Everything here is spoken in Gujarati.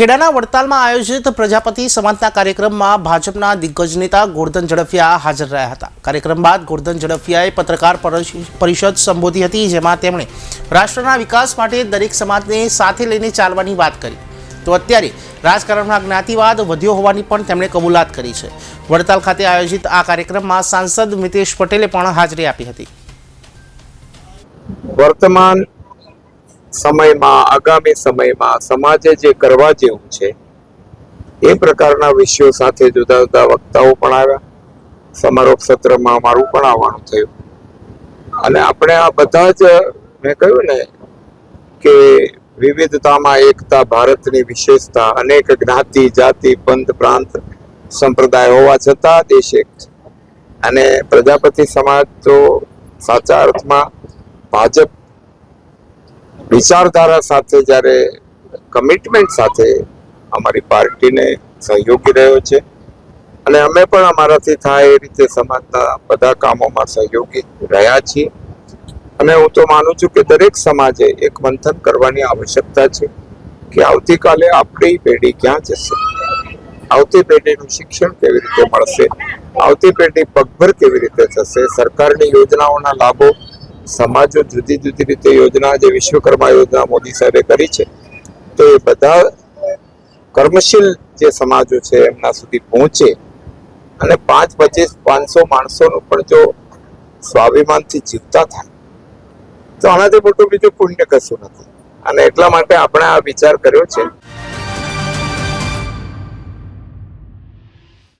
ખેડાના વડતાલમાં આયોજિત પ્રજાપતિ સમાજના કાર્યક્રમમાં ભાજપના દિગ્ગજ નેતા ગોરધન ઝડફિયા હાજર રહ્યા હતા. કાર્યક્રમ બાદ ગોરધન ઝડફિયાએ પત્રકાર પરિષ- પરિષદ સંબોધી હતી, જેમાં તેમણે રાષ્ટ્રના વિકાસ માટે દરેક સમાજને સાથે લઈને ચાલવાની વાત કરી. તો અત્યારે રાજકારણમાં જ્ઞાતિવાદ વધ્યો હોવાની પણ તેમણે કબૂલાત કરી છે. વડતાલ ખાતે આયોજિત આ કાર્યક્રમમાં સાંસદ મિતેશ પટેલે પણ હાજરી આપી હતી. વર્તમાન સમયમાં, આગામી સમયમાં સમાજે જે કરવા જેવું છે, એ પ્રકારના વિષયો સાથે જુદા જુદા વક્તાઓ પણ આવ્યા. સમારોપ સત્રમાં મારું પણ આવવાનું થયું. અને આપણે આ બધા જ, મેં કહ્યું ને, કે વિવિધતામાં એકતા, ભારતની વિશેષતા, અનેક જ્ઞાતિ, જાતિ, પંથ, પ્રાંત, સંપ્રદાય હોવા છતાં દેશ એક છે. અને પ્રજાપતિ સમાજ તો સાચા અર્થમાં ભાજપ વિચારધારા સાથે જ્યારે કમિટમેન્ટ સાથે અમારી પાર્ટીને સહયોગી રહ્યો છે. અને અમે પણ અમારાથી થાય એ રીતે સમાજના બધા કામોમાં સહયોગી રહ્યા છીએ. અને હું તો માનું છું કે દરેક સમાજે એક મંથન કરવાની આવશ્યકતા છે કે આવતીકાલે આપણી પેઢી ક્યાં જશે? આવતી પેઢીનું શિક્ષણ કેવી રીતે મળશે? આવતી પેઢી પગભર કેવી રીતે થશે? સરકારની યોજનાઓના લાભો સમાજો જુદી જુદી રીતે યોજના જે વિશ્વકર્મા યોજના મોદી સાહેબે કરી છે, તો એ બધા કર્મશીલ જે સમાજો છે એમના સુધી પહોંચે. અને પાંચ પચીસ પાંચસો માણસોનું પણ જો સ્વાભિમાનથી જીવતા થાય, તો આનાથી મોટું બીજું પુણ્ય કશું નથી. અને એટલા માટે આપણે આ વિચાર કર્યો છે